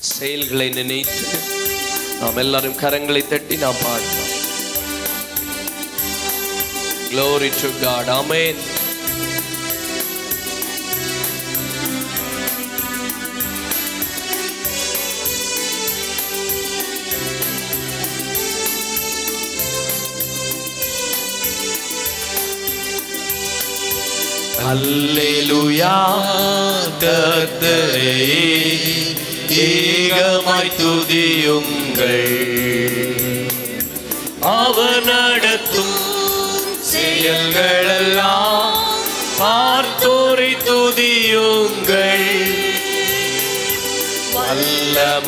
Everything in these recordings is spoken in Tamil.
செயல்களை நினைத்து நாம் எல்லாரும் கரங்களை தட்டி நாம் பாடலாம் Glory to God. Amen. the day. ஏகமாய் துதியுங்கள் அவர் நடத்தும் செயல்களெல்லாம் பார்த்தோரை துதியுங்கள்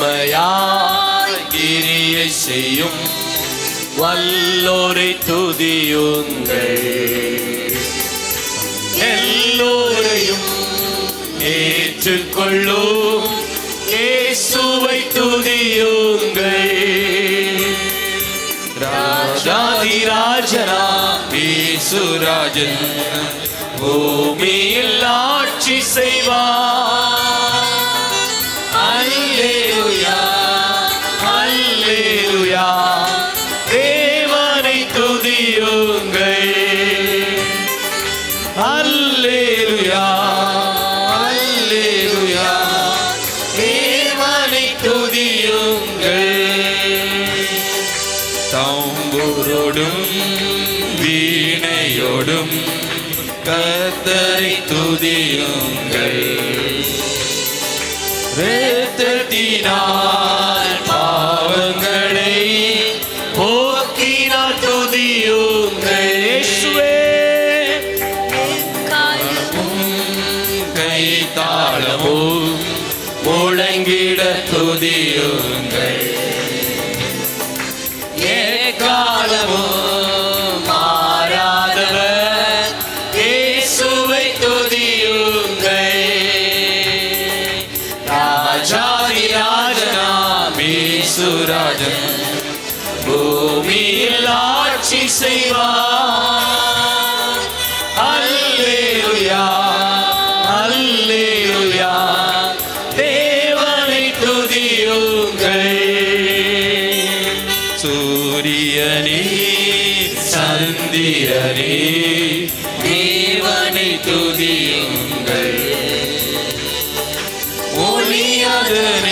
வல்லமையாய் கிரியை செய்யும் வல்லோரை துதியுங்கள் எல்லோரையும் ஏற்றுக்கொள்ளும் இயேசுவை துதியுங்கள். ராஜாதி ராஜனா ராஜன். பூமியில் ஆட்சி செய்வார். தம்புரோடும் வீணையோடும் கத்தரை துதியுங்கள். ரத்தத்தினால் பாவங்களை போக்கினார் துதியுங்கள். கை தாளமும் முழங்கிட துதியுங்கள் ராஜனாம் பூமியில் ஆட்சி செய்வார் அல்லேலூயா அல்லேலூயா. தேவனை துதியுங்கள். சூரியனே சந்திரனே தேவனை துதியுங்கள். ஒளியாதனே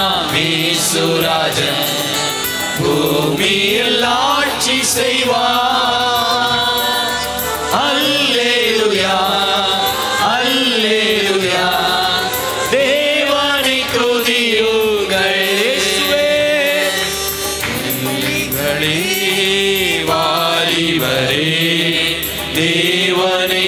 ஈசுராஜன் உடைப்போரை பூமியில் ஆட்சி செய்வார். அல்லேலூயா அல்லேலூயா. தேவனை துதியுங்கள் வாலிபரே தேவனை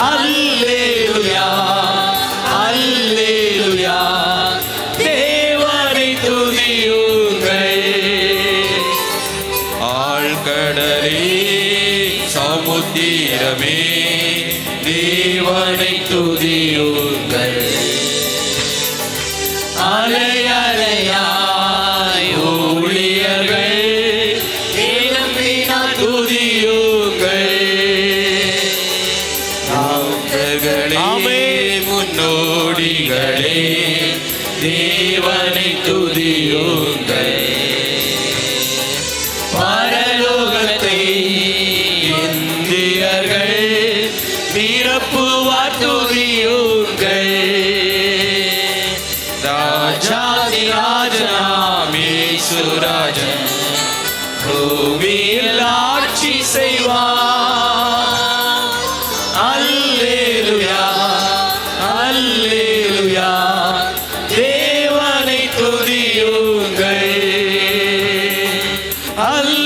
அல்லேலூயா அல்லேலூயா. தேவனை துதியுங்கள். ஆழ்கடலே சமுத்திரமே தேவனை துதியுங்கள். தேவனை துதியுங்கள். பரலோகத்தை இந்தியர்கள் பிறப்பு வாத்துதியுங்கள் ராஜாதி ராஜனாமே சுராஜன் பூமியில் ஆட Allah.